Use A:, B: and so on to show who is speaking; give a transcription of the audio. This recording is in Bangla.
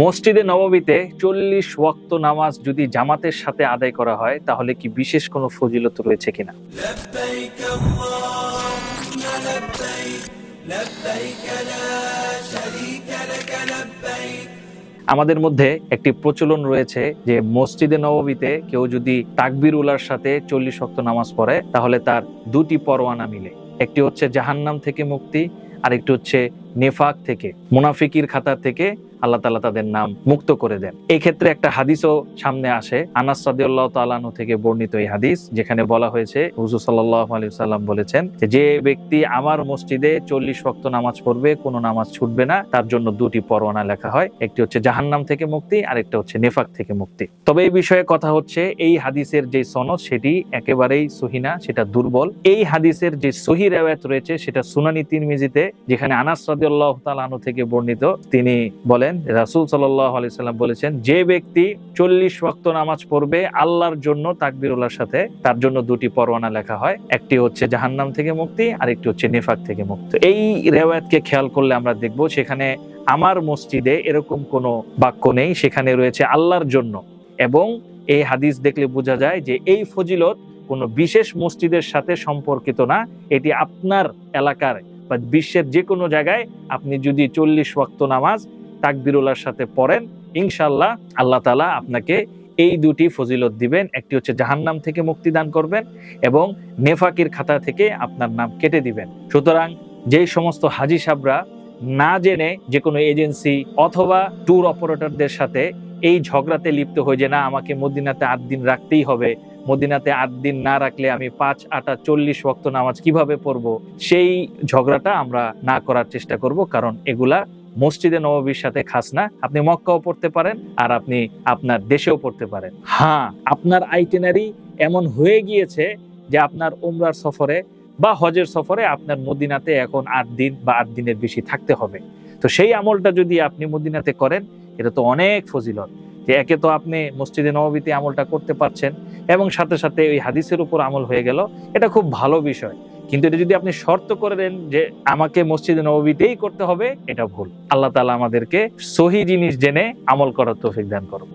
A: মসজিদে নববীতে চল্লিশ ওয়াক্ত নামাজ যদি জামাতের সাথে আদায় করা হয়, তাহলে কি বিশেষ কোনো ফজিলত রয়েছে কিনা? আমাদের মধ্যে একটি প্রচলন রয়েছে যে মসজিদে নববীতে কেউ যদি তাকবির উলার সাথে চল্লিশ শক্ত নামাজ পড়ে, তাহলে তার দুটি পরোয়ানা মিলে। একটি হচ্ছে জাহান্নাম থেকে মুক্তি আর একটি হচ্ছে নেফাক থেকে, মুনাফিকির খাতা থেকে আল্লাহ তালা তাদের নাম মুক্ত করে দেন। এই ক্ষেত্রে একটা হাদিসও সামনে আসে। আনাস সাদিউল্লাহ তালানু থেকে বর্ণিত এই হাদিস, যেখানে বলা হয়েছে, হুজুর সাল্লাহ আলী সাল্লাম বলেছেন যে ব্যক্তি আমার মসজিদে চল্লিশ ওয়াক্ত নামাজ পড়বে, কোনো নামাজ ছুটবে না, তার জন্য দুটি পরোয়ানা লেখা হয়। একটি হচ্ছে জাহান্নাম থেকে মুক্তি, আরেকটা হচ্ছে নেফাক থেকে মুক্তি। তবে এই বিষয়ে কথা হচ্ছে, এই হাদিসের যে সনদ, সেটি একেবারেই সহিনা সেটা দুর্বল। এই হাদিসের যে সহি রেওয়ায়ত রয়েছে, সেটা সুনানি তিরমিজিতে, যেখানে আনাস রাদিয়াল্লাহু তাআলা আনহু থেকে বর্ণিত, তিনি বলেন রাসূল সাল্লাল্লাহু আলাইহি সাল্লাম বলেছেন, যে ব্যক্তি চল্লিশ ওয়াক্ত নামাজ পড়বে, আল্লাহর জন্য তাকবীরুল্লাহর সাথে তার জন্য দুটি পরোয়ানা লেখা হয়, একটি হচ্ছে জাহান্নাম থেকে মুক্তি আর একটি হচ্ছে নিফাক থেকে মুক্তি। এই রেওয়ায়তকে খেয়াল করলে আমরা দেখব, সেখানে আমার মসজিদে এরকম কোনো বাক্য নেই, সেখানে রয়েছে আল্লাহর জন্য। এবং এই হাদিস দেখলে বোঝা যায় যে এই ফজিলত কোনো বিশেষ মসজিদের সাথে সম্পর্কিত না, এটি আপনার এলাকার বা বিশ্বের যে কোনো জায়গায় আপনি যদি চল্লিশ ওয়াক্ত নামাজ তাকবিরুল্লাহর সাথে পড়েন ইনশাল্লাহ আল্লাহ তালা আপনাকে এই দুটি ফজিলত দিবেন। একটি হচ্ছে জাহান্নাম থেকে মুক্তি দান করবেন এবং নেফাকির খাতা থেকে আপনার নাম কেটে দিবেন। সুতরাং যেই সমস্ত হাজি সাবরা না জেনে যে কোনো এজেন্সি অথবা ট্যুর অপারেটরদের সাথে এই ঝগড়াতে লিপ্ত হয়ে যে, না, আমাকে মদিনাতে আট দিন রাখতেই হবে। মদিনাতে আট দিন না রাখলে আমি পাঁচ, আটা, চল্লিশ ওয়াক্ত নামাজ কীভাবে পড়ব? সেই ঝগড়াটা আমরা না করার চেষ্টা করব, কারণ এগুলা মসজিদে নববীর সাথে খাস না। আপনি মক্কাও পড়তে পারেন আর আপনি আপনার দেশেও পড়তে পারেন। হ্যাঁ আপনার আইটেনারি এমন হয়ে গিয়েছে যে আপনার উমরার সফরে বা হজের সফরে আপনার মদিনাতে এখন আট দিন বা আট দিনের বেশি থাকতে হবে। তো সেই আমলটা যদি আপনি মদিনাতে করেন, এটা তো অনেক ফজিলত যে একে তো আপনি মসজিদে নববীতে আমলটা করতে পারছেন এবং সাথে সাথে ওই হাদিসের উপর আমল হয়ে গেল। এটা খুব ভালো বিষয়। কিন্তু এটা যদি আপনি শর্ত করে দেন যে আমাকে মসজিদে নবীতেই করতে হবে, এটা ভুল। আল্লাহ তালা আমাদেরকে সহি জিনিস জেনে আমল করার তৌফিক দান করো